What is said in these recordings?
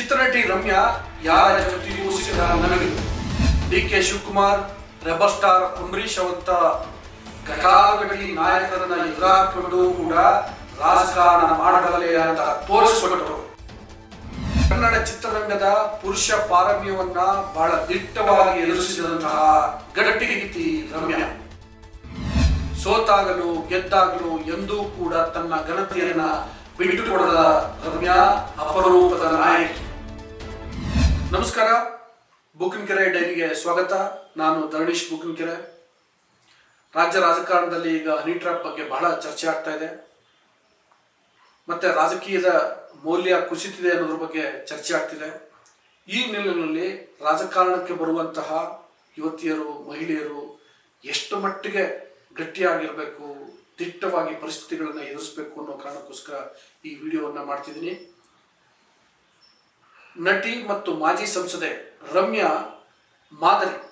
ಚಿತ್ರನಟಿ ರಮ್ಯಾ, ಯಾರ ಜೊತೆಗೂ ಸಿಗದ ನನಗೆ. D K Shivakumar, rebel star Ambareesh ಅವಂತ ಘಟಾನುಘಟಿ ನಾಯಕರನ್ನ ಎದುರಾಕೊಂಡು ಕೂಡ ರಾಜಕಾರಣ ಮಾಡಬಲ್ಲೆ ಅಂತ ತೋರಿಸಿಕೊಟ್ಟರು. ಕನ್ನಡ ಚಿತ್ರರಂಗದ ಪುರುಷ ಪಾರಮ್ಯವನ್ನ ಬಹಳ ದಿಟ್ಟವಾಗಿ ಎದುರಿಸಿದಂತಹ ಗಟ್ಟಿಗಿತಿ ರಮ್ಯಾ. ಸೋತಾಗಲು, ಗೆದ್ದಾಗಲು ಎಂದೂ ಕೂಡ ತನ್ನ ಘನತೆಯನ್ನ ಬಿಟ್ಟುಕೊಡದ ರಮ್ಯಾ ಅಪರೂಪದ ನಾಯಕಿ. ಬುಕಿನ್ಕೆರೆ ಡೈರಿಗೆ ಸ್ವಾಗತ. ನಾನು ಧರಣೀಶ್ ಬುಕಿನ್ಕೆರೆ. ರಾಜ್ಯ ರಾಜಕಾರಣದಲ್ಲಿ ಈಗ ಹನಿ ಟ್ರಾಪ್ ಬಗ್ಗೆ ಬಹಳ ಚರ್ಚೆ ಆಗ್ತಾ ಇದೆ. ಮತ್ತೆ ರಾಜಕೀಯದ ಮೌಲ್ಯ ಕುಸಿತಿದೆ ಅನ್ನೋದ್ರ ಬಗ್ಗೆ ಚರ್ಚೆ ಆಗ್ತಿದೆ. ಈ ನಿಟ್ಟಿನಲ್ಲಿ ರಾಜಕಾರಣಕ್ಕೆ ಬರುವಂತಹ ಯುವತಿಯರು, ಮಹಿಳೆಯರು ಎಷ್ಟು ಮಟ್ಟಿಗೆ ಗಟ್ಟಿಯಾಗಿರಬೇಕು, ದಿಟ್ಟವಾಗಿ ಪರಿಸ್ಥಿತಿಗಳನ್ನು ಎದುರಿಸಬೇಕು ಅನ್ನೋ ಕಾರಣಕ್ಕೋಸ್ಕರ ಈ ವಿಡಿಯೋವನ್ನ ಮಾಡ್ತಿದ್ದೀನಿ. ನಟಿ ಮತ್ತು ಮಾಜಿ ಸಂಸದೆ ರಮ್ಯಾ ಮಾದರಿ.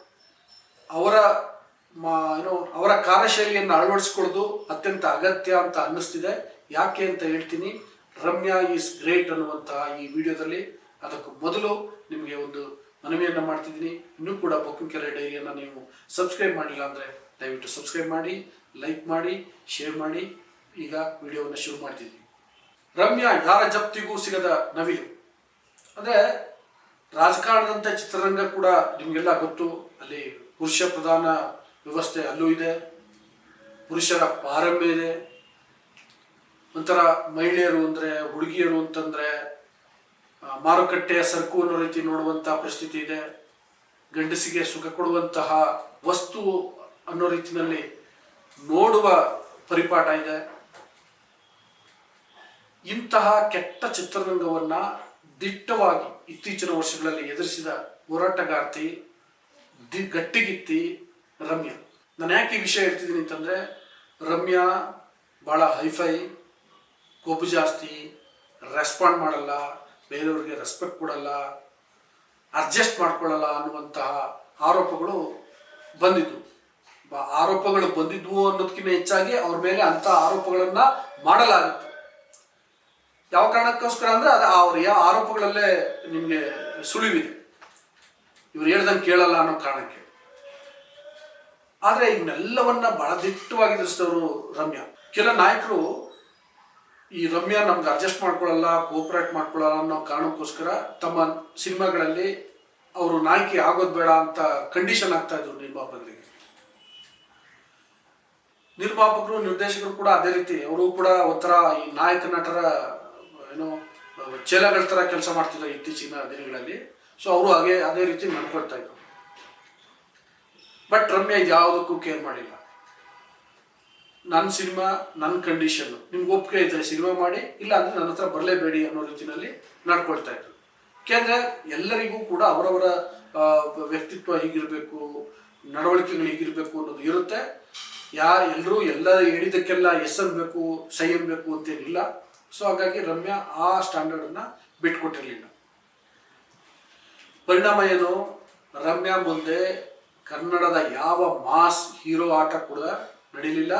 ಅವರ ಮಾ- ಏನು, ಅವರ ಕಾರ್ಯಶೈಲಿಯನ್ನು ಅಳವಡಿಸ್ಕೊಳ್ಳೋದು ಅತ್ಯಂತ ಅಗತ್ಯ ಅಂತ ಅನ್ನಿಸ್ತಿದೆ. ಯಾಕೆ ಅಂತ ಹೇಳ್ತೀನಿ. ರಮ್ಯಾ ಈಸ್ ಗ್ರೇಟ್ ಅನ್ನುವಂತಹ ಈ ವಿಡಿಯೋದಲ್ಲಿ. ಅದಕ್ಕೂ ಮೊದಲು ನಿಮಗೆ ಒಂದು ಮನವಿಯನ್ನು ಮಾಡ್ತಿದ್ದೀನಿ. ಇನ್ನೂ ಕೂಡ ಬೊಕ್ಕಂಕೆರೆ ಡೈರಿಯನ್ನು ನೀವು ಸಬ್ಸ್ಕ್ರೈಬ್ ಮಾಡಿಲ್ಲ ಅಂದರೆ ದಯವಿಟ್ಟು ಸಬ್ಸ್ಕ್ರೈಬ್ ಮಾಡಿ, ಲೈಕ್ ಮಾಡಿ, ಶೇರ್ ಮಾಡಿ. ಈಗ ವಿಡಿಯೋವನ್ನು ಶುರು ಮಾಡ್ತಿದ್ದೀನಿ. ರಮ್ಯಾ ಯಾರ ಜಪ್ತಿಗೂ ಸಿಗದ ನವಿಲು? ಅಂದರೆ ರಾಜಕಾರಣದಂತೆ ಚಿತ್ರರಂಗ ಕೂಡ ನಿಮಗೆಲ್ಲ ಗೊತ್ತು. ಅಲ್ಲಿ ಪುರುಷ ಪ್ರಧಾನ ವ್ಯವಸ್ಥೆ ಅಲ್ಲೂ ಇದೆ. ಪುರುಷರ ಪಾರಮ್ಯ ಇದೆ. ಒಂಥರ ಮಹಿಳೆಯರು ಅಂದರೆ, ಹುಡುಗಿಯರು ಅಂತಂದರೆ ಮಾರುಕಟ್ಟೆಯ ಸರಕು ಅನ್ನೋ ರೀತಿ ನೋಡುವಂತಹ ಪರಿಸ್ಥಿತಿ ಇದೆ. ಗಂಡಸಿಗೆ ಸುಖ ಕೊಡುವಂತಹ ವಸ್ತು ಅನ್ನೋ ರೀತಿಯಲ್ಲಿ ನೋಡುವ ಪರಿಪಾಠ ಇದೆ. ಇಂತಹ ಕೆಟ್ಟ ಚಿತ್ರರಂಗವನ್ನ ದಿಟ್ಟವಾಗಿ ಇತ್ತೀಚಿನ ವರ್ಷಗಳಲ್ಲಿ ಎದುರಿಸಿದ ಹೋರಾಟಗಾರ್ತಿ, ದಿ ಗಟ್ಟಿಗಿತ್ತಿ ರಮ್ಯಾ. ನಾನು ಯಾಕೆ ಈ ವಿಷಯ ಹೇಳ್ತಿದ್ದೀನಿ ಅಂತಂದರೆ, ರಮ್ಯಾ ಭಾಳ ಹೈಫೈ, ಕೊಬ್ಬು ಜಾಸ್ತಿ ರೆಸ್ಪಾಂಡ್ ಮಾಡಲ್ಲ, ಬೇರೆಯವ್ರಿಗೆ ರೆಸ್ಪೆಕ್ಟ್ ಕೊಡಲ್ಲ ಅಡ್ಜಸ್ಟ್ ಮಾಡ್ಕೊಳ್ಳಲ್ಲ ಅನ್ನುವಂತಹ ಆರೋಪಗಳು ಬಂದಿದ್ವು ಆರೋಪಗಳು ಬಂದಿದ್ವು ಅನ್ನೋದಕ್ಕಿಂತ ಹೆಚ್ಚಾಗಿ ಅವ್ರ ಮೇಲೆ ಅಂತ ಆರೋಪಗಳನ್ನ ಮಾಡಲಾಗುತ್ತೆ. ಯಾವ ಕಾರಣಕ್ಕೋಸ್ಕರ ಅಂದ್ರೆ ಅದು ಅವ್ರ ಯಾವ ಆರೋಪಗಳಲ್ಲೇ ನಿಮಗೆ ಸುಳಿವಿದೆ. ಇವ್ರು ಹೇಳ್ದಂಗೆ ಕೇಳಲ್ಲ ಅನ್ನೋ ಕಾರಣಕ್ಕೆ. ಆದರೆ ಇವನ್ನೆಲ್ಲವನ್ನ ಬಹಳ ದಿಟ್ಟವಾಗಿ ಎದುರಿಸಿದವರು ರಮ್ಯಾ. ಕೆಲ ನಾಯಕರು ಈ ರಮ್ಯಾ ನಮ್ಗೆ ಅಡ್ಜಸ್ಟ್ ಮಾಡ್ಕೊಳ್ಳಲ್ಲ ಕೋಪರೇಟ್ ಮಾಡ್ಕೊಳ್ಳಲ್ಲ ಅನ್ನೋ ಕಾರಣಕ್ಕೋಸ್ಕರ ತಮ್ಮ ಸಿನಿಮಾಗಳಲ್ಲಿ ಅವರು ನಾಯಕಿ ಆಗೋದು ಬೇಡ ಅಂತ ಕಂಡೀಷನ್ ಆಗ್ತಾ ಇದ್ರು ನಿರ್ಮಾಪಕರಿಗೆ. ನಿರ್ಮಾಪಕರು, ನಿರ್ದೇಶಕರು ಕೂಡ ಅದೇ ರೀತಿ, ಅವರು ಕೂಡ ಒಂಥರ ಈ ನಾಯಕ ನಟರ ಚೇಲಗಳ ಥರ ಕೆಲಸ ಮಾಡ್ತಿದ್ದ ಇತ್ತೀಚಿನ ದಿನಗಳಲ್ಲಿ. ಸೊ ಅವರು ಹಾಗೆ, ಅದೇ ರೀತಿ ನಡ್ಕೊಳ್ತಾ ಇದ್ರು. ಬಟ್ ರಮ್ಯಾ ಯಾವುದಕ್ಕೂ ಕೇರ್ ಮಾಡಿಲ್ಲ. ನನ್ನ ಸಿನಿಮಾ ನನ್ನ ಕಂಡೀಷನ್ ನಿಮ್ಗೆ ಒಪ್ಪಿಗೆ ಇದ್ರೆ ಸಿನಿಮಾ ಮಾಡಿ, ಇಲ್ಲ ಅಂದ್ರೆ ನನ್ನ ಹತ್ರ ಬರಲೇಬೇಡಿ ಅನ್ನೋ ರೀತಿಯಲ್ಲಿ ನಡ್ಕೊಳ್ತಾ ಇದ್ರು. ಯಾಕೆಂದ್ರೆ ಎಲ್ಲರಿಗೂ ಕೂಡ ಅವರವರ ವ್ಯಕ್ತಿತ್ವ ಹೀಗಿರಬೇಕು, ನಡವಳಿಕೆಗಳು ಹೀಗಿರಬೇಕು ಅನ್ನೋದು ಇರುತ್ತೆ. ಯಾ ಎಲ್ಲರೂ ಎಲ್ಲ ಹೇಳಿದ್ದಕ್ಕೆಲ್ಲ ಎಸ್ ಅನ್ಬೇಕು ಸೈ ಅನ್ಬೇಕು ಅಂತೇನಿಲ್ಲ. ಸೊ ಹಾಗಾಗಿ ರಮ್ಯಾ ಆ ಸ್ಟ್ಯಾಂಡರ್ಡ್ನ ಬಿಟ್ಕೊಟ್ಟಿರಲಿಲ್ಲ. ಪರಿಣಾಮ ಏನು? ರಮ್ಯಾ ಮುಂದೆ ಕನ್ನಡದ ಯಾವ ಮಾಸ್ ಹೀರೋ ಆಟ ಕೂಡ ನಡೀಲಿಲ್ಲ.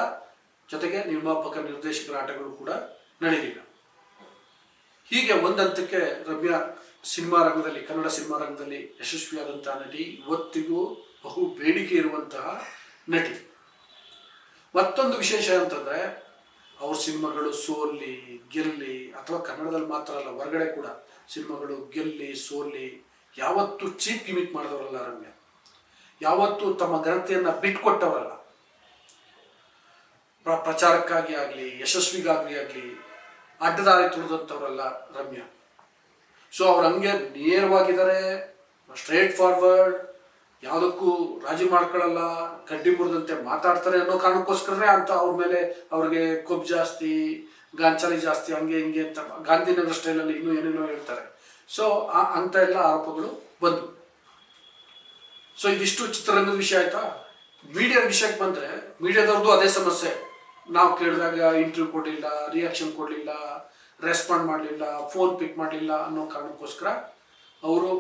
ಜೊತೆಗೆ ನಿರ್ಮಾಪಕ, ನಿರ್ದೇಶಕರ ಆಟಗಳು ಕೂಡ ನಡೀಲಿಲ್ಲ. ಹೀಗೆ ಒಂದಂತಕ್ಕೆ ರಮ್ಯಾ ಸಿನಿಮಾ ರಂಗದಲ್ಲಿ, ಕನ್ನಡ ಸಿನಿಮಾ ರಂಗದಲ್ಲಿ ಯಶಸ್ವಿಯಾದಂತಹ ನಟಿ ಇವತ್ತಿಗೂ ಬಹು ಬೇಡಿಕೆ ಇರುವಂತಹ ನಟಿ. ಮತ್ತೊಂದು ವಿಶೇಷ ಅಂತಂದ್ರೆ ಅವ್ರ ಸಿನಿಮಾಗಳು ಸೋಲ್ಲಿ, ಗೆಲ್ಲಿ, ಅಥವಾ ಕನ್ನಡದಲ್ಲಿ ಮಾತ್ರ ಅಲ್ಲ, ಹೊರಗಡೆ ಕೂಡ ಸಿನಿಮಾಗಳು ಗೆಲ್ಲಿ, ಸೋಲ್ಲಿ, ಯಾವತ್ತೂ ಚೀಪ್ ಗಿಮಿಟ್ ಮಾಡಿದವರಲ್ಲ ರಮ್ಯ ಯಾವತ್ತೂ ತಮ್ಮ ಘನತೆಯನ್ನು ಬಿಟ್ಕೊಟ್ಟವರಲ್ಲ. ಪ್ರ- ಪ್ರಚಾರಕ್ಕಾಗಿ ಆಗಲಿ, ಯಶಸ್ವಿಗಾಗಲಿ ಆಗಲಿ, ಅಡ್ಡದಾರಿ ತುಳಿದಂಥವ್ರಲ್ಲ ರಮ್ಯ. ಸೊ ಅವ್ರು ಹಂಗೆ ನೇರವಾಗಿದ್ದಾರೆ ಸ್ಟ್ರೇಟ್ ಫಾರ್ವರ್ಡ್ ಯಾವುದಕ್ಕೂ ರಾಜಿ ಮಾಡ್ಕೊಳ್ಳಲ್ಲ ಕಡ್ಡಿ ಮುರಿದಂತೆ ಮಾತಾಡ್ತಾರೆ ಅನ್ನೋ ಕಾರಣಕ್ಕೋಸ್ಕರನೇ ಅಂತ ಅವ್ರ ಮೇಲೆ ಅವ್ರಿಗೆ ಕೊಬ್ಬು ಜಾಸ್ತಿ, ಗಾಂಚಾಲಿ ಜಾಸ್ತಿ, ಹಂಗೆ ಹಿಂಗೆ ಅಂತ ಗಾಂಧಿನಗರ ಸ್ಟೈಲಲ್ಲಿ ಇನ್ನೂ ಏನೇನೋ ಹೇಳ್ತಾರೆ. ಸೊ ಅಂತ ಎಲ್ಲ ಆರೋಪಗಳು ಬಂದವು ಸೊ ಇದಿಷ್ಟು ಚಿತ್ರರಂಗದ ವಿಷಯ ಆಯ್ತಾ? ಮೀಡಿಯಾ ವಿಷಯಕ್ಕೆ ಬಂದ್ರೆ ಮೀಡಿಯಾದವ್ರದ್ದು ಅದೇ ಸಮಸ್ಯೆ. ನಾವು ಕೇಳಿದಾಗ ಇಂಟರ್ವ್ಯೂ ಕೊಡಲಿಲ್ಲ ರಿಯಾಕ್ಷನ್ ಕೊಡಲಿಲ್ಲ ರೆಸ್ಪಾಂಡ್ ಮಾಡಲಿಲ್ಲ ಫೋನ್ ಪಿಕ್ ಮಾಡಲಿಲ್ಲ ಅನ್ನೋ ಕಾರಣಕ್ಕೋಸ್ಕರ, ಅವರು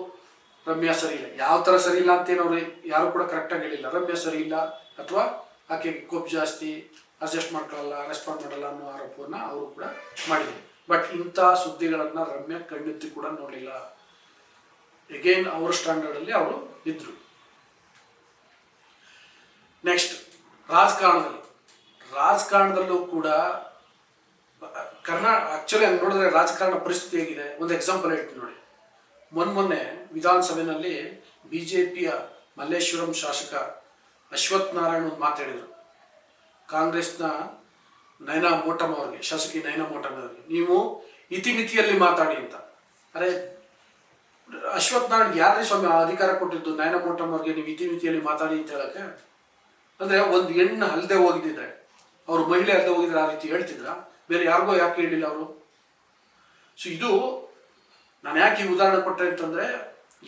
ರಮ್ಯಾ ಸರಿ ಇಲ್ಲ. ಯಾವ ಥರ ಸರಿ ಇಲ್ಲ ಅಂತೇನು ಅವ್ರು ಯಾರು ಕೂಡ ಕರೆಕ್ಟಾಗಿ ಹೇಳಿಲ್ಲ. ರಮ್ಯಾ ಸರಿ ಇಲ್ಲ ಅಥವಾ ಆಕೆ ಕೋಪ್ ಜಾಸ್ತಿ ಅಡ್ಜಸ್ಟ್ ಮಾಡ್ಕೊಳ್ಳಲ್ಲ ರೆಸ್ಪಾಂಡ್ ಮಾಡಲ್ಲ ಅನ್ನೋ ಆರೋಪವನ್ನು ಅವರು ಕೂಡ ಮಾಡಿದ್ರು. ಬಟ್ ಇಂಥ ಸುದ್ದಿಗಳನ್ನು ರಮ್ಯಾ ಕಣ್ಣೆತ್ತಿ ಕೂಡ ನೋಡಲಿಲ್ಲ. ಎಗೇನ್ ಅವರ ಸ್ಟ್ಯಾಂಡರ್ಡಲ್ಲಿ ಅವರು ಇದ್ದರು ನೆಕ್ಸ್ಟ್ ರಾಜಕಾರಣದಲ್ಲಿ. ರಾಜಕಾರಣದಲ್ಲೂ ಕೂಡ ಕರ್ನಾಟಕ ಆಕ್ಚುಲಿ ನೋಡಿದ್ರೆ ರಾಜಕಾರಣ ಪರಿಸ್ಥಿತಿ ಹೇಗಿದೆ. ಒಂದು ಎಕ್ಸಾಂಪಲ್ ಹೇಳ್ತೀನಿ ನೋಡಿ. ಮೊನ್ನೆ ಮೊನ್ನೆ ವಿಧಾನಸಭೆಯಲ್ಲಿ ಬಿ ಜೆ ಪಿಯ ಮಲ್ಲೇಶ್ವರಂ ಶಾಸಕ ಅಶ್ವಥ್ ನಾರಾಯಣ್ ಒಂದು ಮಾತಾಡಿದರು ಕಾಂಗ್ರೆಸ್ನ ನಯನಾ ಮೋಟಮ್ ಅವ್ರಿಗೆ, ಶಾಸಕಿ ನಯನಾ ಮೋಟಮ್ ಅವರಿಗೆ, ನೀವು ಇತಿಮಿತಿಯಲ್ಲಿ ಮಾತಾಡಿ ಅಂತ. ಅರೆ, ಅಶ್ವಥ್ ನಾರಾಯಣ್ ಯಾರೇ ಸ್ವಾಮಿ ಅಧಿಕಾರ ಕೊಟ್ಟಿದ್ದು? ನಯನಾ ಮೋಟಮ್ ಅವ್ರಿಗೆ ನೀವು ಇತಿಮಿತಿಯಲ್ಲಿ ಮಾತಾಡಿ ಅಂತ ಹೇಳಕ್ಕೆ? ಅಂದ್ರೆ ಒಂದು ಹೆಣ್ಣು ಅಲ್ಲದೆ ಹೋಗಿದ್ದಿದ್ರೆ, ಅವರು ಮಹಿಳೆ ಅಲ್ಲದೆ ಹೋಗಿದ್ರೆ ಆ ರೀತಿ ಹೇಳ್ತಿದ್ರ? ಬೇರೆ ಯಾರಿಗೋ ಯಾಕೆ ಹೇಳಿಲ್ಲ ಅವರು? ಸೊ ಇದು ನಾನು ಯಾಕೆ ಈ ಉದಾಹರಣೆ ಕೊಟ್ಟೆ ಅಂತಂದ್ರೆ,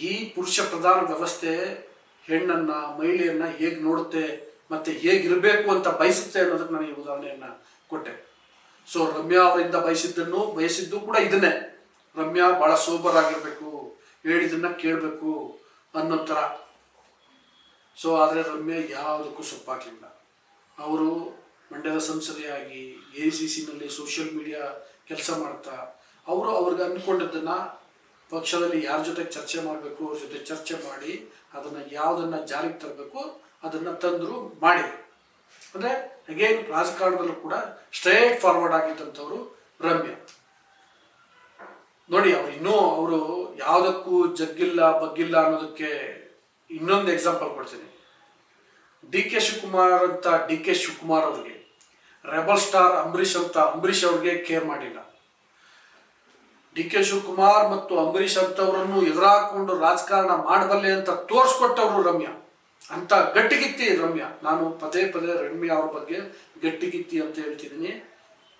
ಈ ಪುರುಷ ಪ್ರಧಾನ ವ್ಯವಸ್ಥೆ ಹೆಣ್ಣನ್ನ, ಮಹಿಳೆಯನ್ನು ಹೇಗೆ ನೋಡುತ್ತೆ ಮತ್ತೆ ಹೇಗಿರಬೇಕು ಅಂತ ಬಯಸುತ್ತೆ ಅನ್ನೋದಕ್ಕೆ ನಾನು ಈ ಉದಾಹರಣೆಯನ್ನ ಕೊಟ್ಟೆ. ಸೊ ರಮ್ಯಾ ಅವರಿಂದ ಬಯಸಿದ್ದನ್ನು ಬಯಸಿದ್ದು ಕೂಡ ಇದನ್ನೇ. ರಮ್ಯಾ ಬಹಳ ಸೋಬರ್ ಆಗಿರಬೇಕು, ಹೇಳಿದ್ದನ್ನ ಕೇಳಬೇಕು ಅನ್ನೋ ಥರ. ಸೊ ಆದರೆ ರಮ್ಯಾ ಯಾವುದಕ್ಕೂ ಸೊಪ್ಪಾಗಲಿಲ್ಲ. ಅವರು ಮಂಡ್ಯದ ಸಂಸದೆಯಾಗಿ ಎ ಸಿ ಸಿನಲ್ಲಿ ಸೋಷಿಯಲ್ ಮೀಡಿಯಾ ಕೆಲಸ ಮಾಡ್ತಾ, ಅವರು ಅವ್ರಿಗೆ ಅಂದ್ಕೊಂಡಿದ್ದನ್ನು ಪಕ್ಷದಲ್ಲಿ ಯಾರ ಜೊತೆ ಚರ್ಚೆ ಮಾಡಬೇಕು, ಅವ್ರ ಜೊತೆ ಚರ್ಚೆ ಮಾಡಿ, ಅದನ್ನು ಯಾವುದನ್ನು ಜಾರಿಗೆ ತರಬೇಕು, ಅದನ್ನು ತಂದರು ಮಾಡಿ. ಅಂದರೆ ಅಗೇನ್ ರಾಜಕಾರಣದಲ್ಲೂ ಕೂಡ ಸ್ಟ್ರೇಟ್ ಫಾರ್ವರ್ಡ್ ಆಗಿದ್ದಂಥವ್ರು ರಮ್ಯ. ನೋಡಿ, ಅವ್ರು ಇನ್ನೂ ಅವರು ಯಾವುದಕ್ಕೂ ಜಗ್ಗಿಲ್ಲ, ಬಗ್ಗಿಲ್ಲ ಅನ್ನೋದಕ್ಕೆ ಇನ್ನೊಂದು ಎಕ್ಸಾಂಪಲ್ ಕೊಡ್ತೀನಿ. ಡಿ ಕೆ ಶಿವಕುಮಾರ್ ಅಂತ ಡಿ ಕೆ ಶಿವಕುಮಾರ್ ಅವ್ರಿಗೆ ರೆಬಲ್ ಸ್ಟಾರ್ ಅಂಬರೀಶ್ ಅಂತ ಅಂಬರೀಶ್ ಅವ್ರಿಗೆ ಕೇರ್ ಮಾಡಿಲ್ಲ. ಡಿ ಕೆ ಶಿವಕುಮಾರ್ ಮತ್ತು ಅಂಬರೀಷ್ ಅಂತವರನ್ನು ಎದುರಾಕೊಂಡು ರಾಜಕಾರಣ ಮಾಡಬಲ್ಲೆ ಅಂತ ತೋರಿಸ್ಕೊಟ್ಟವರು ರಮ್ಯಾ. ಅಂತ ಗಟ್ಟಿಗಿತ್ತಿ ರಮ್ಯಾ. ನಾನು ಪದೇ ಪದೇ ರಮ್ಯಾ ಅವ್ರ ಬಗ್ಗೆ ಗಟ್ಟಿಗಿತ್ತಿ ಅಂತ ಹೇಳ್ತಿದ್ದೀನಿ.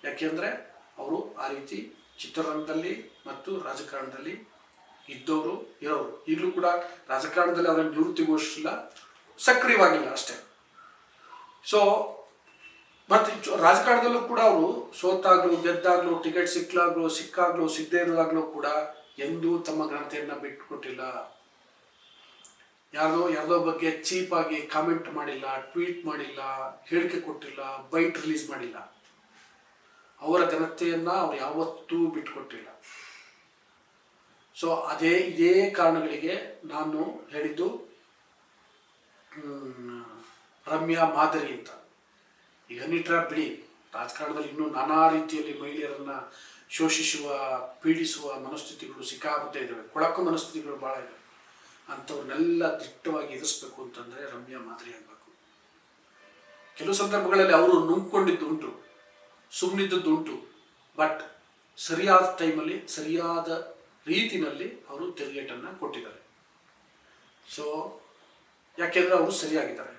ಯಾಕೆಂದ್ರೆ ಅವರು ಆ ರೀತಿ ಚಿತ್ರರಂಗದಲ್ಲಿ ಮತ್ತು ರಾಜಕಾರಣದಲ್ಲಿ ಇದ್ದವರು, ಇರೋರು. ಈಗಲೂ ಕೂಡ ರಾಜಕಾರಣದಲ್ಲಿ ಅವರ ನಿವೃತ್ತಿಗೋಷ್ಠಿಲ್ಲ ಸಕ್ರಿಯವಾಗಿಲ್ಲ ಅಷ್ಟೇ. ಸೊ ಮತ್ತೆ ರಾಜಕಾರಣದಲ್ಲೂ ಕೂಡ ಅವರು ಸೋತಾಗ್ಲೂ, ಗೆದ್ದಾಗ್ಲೂ, ಟಿಕೆಟ್ ಸಿಕ್ಲಾಗ್ಲೂ, ಸಿಕ್ಕಾಗ್ಲೂ, ಸಿಗದೇ ಇರೋದಾಗ್ಲೂ ಕೂಡ ಎಂದೂ ತಮ್ಮ ಘನತೆಯನ್ನ ಬಿಟ್ಟುಕೊಟ್ಟಿಲ್ಲ. ಯಾರ್ದೋ ಯಾರ್ದೋ ಬಗ್ಗೆ ಚೀಪ್ ಆಗಿ ಕಾಮೆಂಟ್ ಮಾಡಿಲ್ಲ, ಟ್ವೀಟ್ ಮಾಡಿಲ್ಲ, ಹೇಳಿಕೆ ಕೊಟ್ಟಿಲ್ಲ, ಬೈಟ್ ರಿಲೀಸ್ ಮಾಡಿಲ್ಲ. ಅವರ ಘನತೆಯನ್ನ ಅವ್ರು ಯಾವತ್ತೂ ಬಿಟ್ಟುಕೊಟ್ಟಿಲ್ಲ. ಸೊ, ಅದೇ, ಇದೇ ಕಾರಣಗಳಿಗೆ ನಾನು ಹೇಳಿದ್ದು ರಮ್ಯಾ ಮಾದರಿ ಅಂತ. ಈಗ ನಿಟ್ರ ಬಿಡಿ, ರಾಜಕಾರಣದಲ್ಲಿ ಇನ್ನೂ ನಾನಾ ರೀತಿಯಲ್ಲಿ ಮಹಿಳೆಯರನ್ನ ಶೋಷಿಸುವ, ಪೀಡಿಸುವ ಮನಸ್ಥಿತಿಗಳು ಸಿಕ್ಕಾಗುತ್ತೆ ಇದ್ದಾವೆ ಕೊಳಕು ಮನಸ್ಥಿತಿಗಳು ಭಾಳ ಇದ್ದಾವೆ ಅಂಥವ್ರನ್ನೆಲ್ಲ ದಿಟ್ಟವಾಗಿ ಎದುರಿಸ್ಬೇಕು ಅಂತಂದರೆ ರಮ್ಯಾ ಮಾದರಿ ಆಗಬೇಕು. ಕೆಲವು ಸಂದರ್ಭಗಳಲ್ಲಿ ಅವರು ನುಂಗ್ಕೊಂಡಿದ್ದು ಉಂಟು ಸುಮ್ಮನಿದ್ದದ್ದು ಬಟ್ ಸರಿಯಾದ ಟೈಮಲ್ಲಿ, ಸರಿಯಾದ ರೀತಿನಲ್ಲಿ ಅವರು ತಿರುಗೇಟನ್ನು ಕೊಟ್ಟಿದ್ದಾರೆ. ಸೊ ಯಾಕೆಂದರೆ ಅವರು ಸರಿಯಾಗಿದ್ದಾರೆ.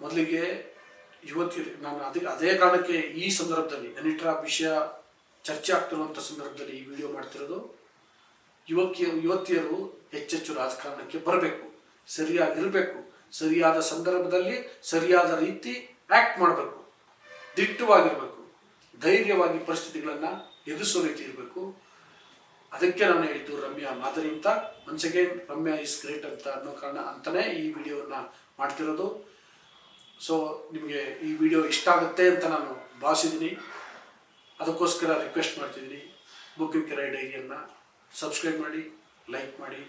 ಮೊದಲಿಗೆ ಯುವತಿಯರು ನಾನು ಅದೇ ಅದೇ ಕಾರಣಕ್ಕೆ ಈ ಸಂದರ್ಭದಲ್ಲಿ ಅನಿಟ್ರಾ ವಿಷಯ ಚರ್ಚೆ ಆಗ್ತಿರುವಂಥ ಸಂದರ್ಭದಲ್ಲಿ ಈ ವಿಡಿಯೋ ಮಾಡ್ತಿರೋದು. ಯುವಕಿಯ ಯುವತಿಯರು ಹೆಚ್ಚೆಚ್ಚು ರಾಜಕಾರಣಕ್ಕೆ ಬರಬೇಕು, ಸರಿಯಾಗಿರಬೇಕು, ಸರಿಯಾದ ಸಂದರ್ಭದಲ್ಲಿ ಸರಿಯಾದ ರೀತಿ ಆ್ಯಕ್ಟ್ ಮಾಡಬೇಕು, ದಿಟ್ಟವಾಗಿರಬೇಕು, ಧೈರ್ಯವಾಗಿ ಪರಿಸ್ಥಿತಿಗಳನ್ನು ಎದುರಿಸೋ ರೀತಿ ಇರಬೇಕು. ಅದಕ್ಕೆ ನಾನು ಹೇಳಿದ್ದು ರಮ್ಯಾ ಮಾದರಿ ಅಂತ. ಒನ್ಸ್ ರಮ್ಯಾ ಇಸ್ ಗ್ರೇಟ್ ಅಂತ ಅನ್ನೋ ಕಾರಣ ಅಂತಲೇ ಈ ವಿಡಿಯೋವನ್ನು ಮಾಡ್ತಿರೋದು. ಸೊ ನಿಮಗೆ ಈ ವಿಡಿಯೋ ಇಷ್ಟ ಆಗುತ್ತೆ ಅಂತ ನಾನು ಭಾವಿಸಿದ್ದೀನಿ ಅದಕ್ಕೋಸ್ಕರ ರಿಕ್ವೆಸ್ಟ್ ಮಾಡ್ತಿದ್ದೀನಿ ಬುಕ್ಕಿಂಗ್ ಕೆರೆ ಡೈರಿಯನ್ನು ಸಬ್ಸ್ಕ್ರೈಬ್ ಮಾಡಿ ಲೈಕ್ ಮಾಡಿ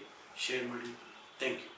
ಶೇರ್ ಮಾಡಿ. Thank you